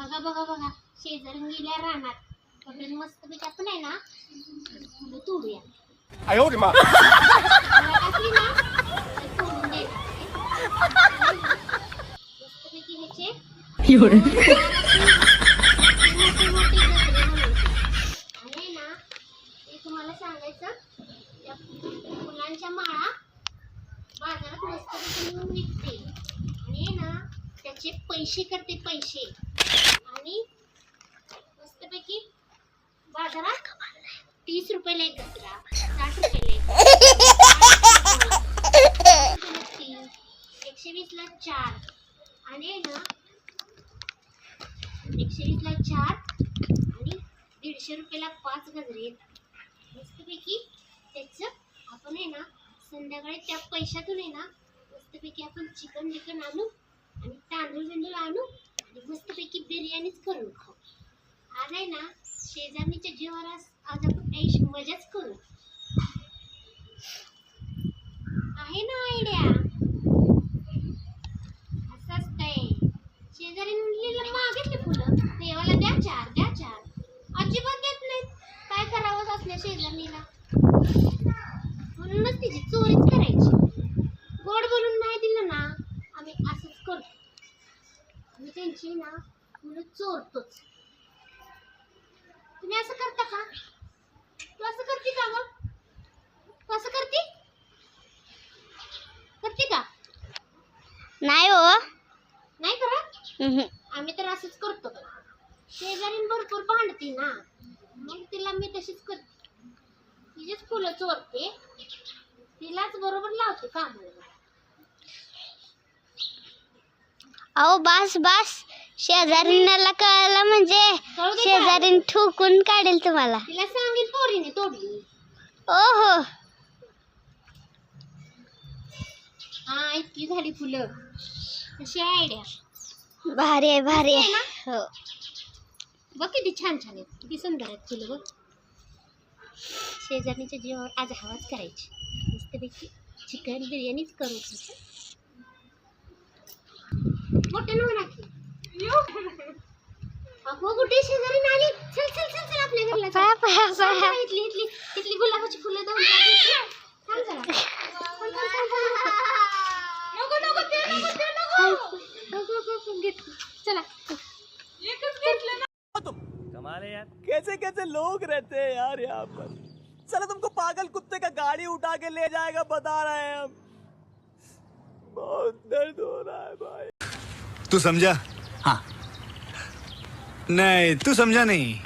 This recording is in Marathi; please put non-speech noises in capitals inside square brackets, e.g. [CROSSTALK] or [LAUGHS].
बघा बघा बघा. शेजारून गेल्या रानात. कपड्यात मस्त पैकी आपण आहे ना तोडूया. [LAUGHS] आणि ना ते तुम्हाला सांगायचं त्या फुलांच्या माळा बाजारात मस्त विकते. आणि ना त्याचे पैसे करते पैसे. बाजारात तीस रुपयाला एक गजरा साठ रुपयाला एक तीन, एकशे वीसला चार. आणि ना एकशे वीसला चार आणि दीडशे रुपयाला पाच गजरे येतात. मस्तपैकी त्याचं आपण आहे ना संध्याकाळी त्या पैशातून आहे ना मस्तपैकी आपण चिकन बिकन आणू आणि तांदूळ बिंदूळ आणू आणि मस्तपैकी बिर्याणीच करून खाऊ. आज आहे ना शेजामीच्या जीवावर आज आज आपण ऐश मजाच करू. आहे ना आयडिया असं असतंय शेजारी म्हणलेलं मागितले फुलं. देवाला द्या चार द्या चार. अजिबात देत नाहीत. काय करावंच असल्या शेजामीला म्हणूनच तिची चोरीच करायची. गोड बोलून नाही दिलं ना आम्ही असंच करतो. आम्ही त्यांची ना फुलं चोरतोच. तुम्ही असं करता का? तू असं करते का मग तू असं करते? करते का? नाही हो. नाही करत. आम्ही तर असंच करतो. शेजारी भरपूर भांडते ना. मग तिला मी तशीच करते तिचीच फुलं चोरते. तिलाच बरोबर लावते कामाला. अहो बास बास. शेजारीला कळलं म्हणजे कळू दे शेजारीन ठोकून काढेल तुम्हाला. तिला सांगेल पोरीने तोडली ओ हो हा इतकी झाली फुलं. कशी आयडिया? भारी आहे भारी आहे. हो. बघ किती छान छान आहेत किती सुंदर आहेत फुलं बघ. शेजारणीच्या जीवावर आज हवाच करायची. मस्तपैकी चिकन बिर्याणीच करू मोठे की. अगो कुठे शेजारी आली चल चल चल चल आपल्या घरला पाया, पाया, चल, चल, पाया. इथली इथली इथली गुलाबाची फुलं दोन थांब जरा. थांब, थांब, थांब, थांब. नको नको ते नको ते नको नको, नको, घेत. चला कमाल है यार कैसे कैसे लोग रहते हैं यार यहाँ पर चलो तुमको पागल कुत्ते का गाड़ी उठा के ले जाएगा बता रहे हैं हम बहुत दर्द हो रहा है भाई तू समझा हाँ. नहीं तू समझा नहीं.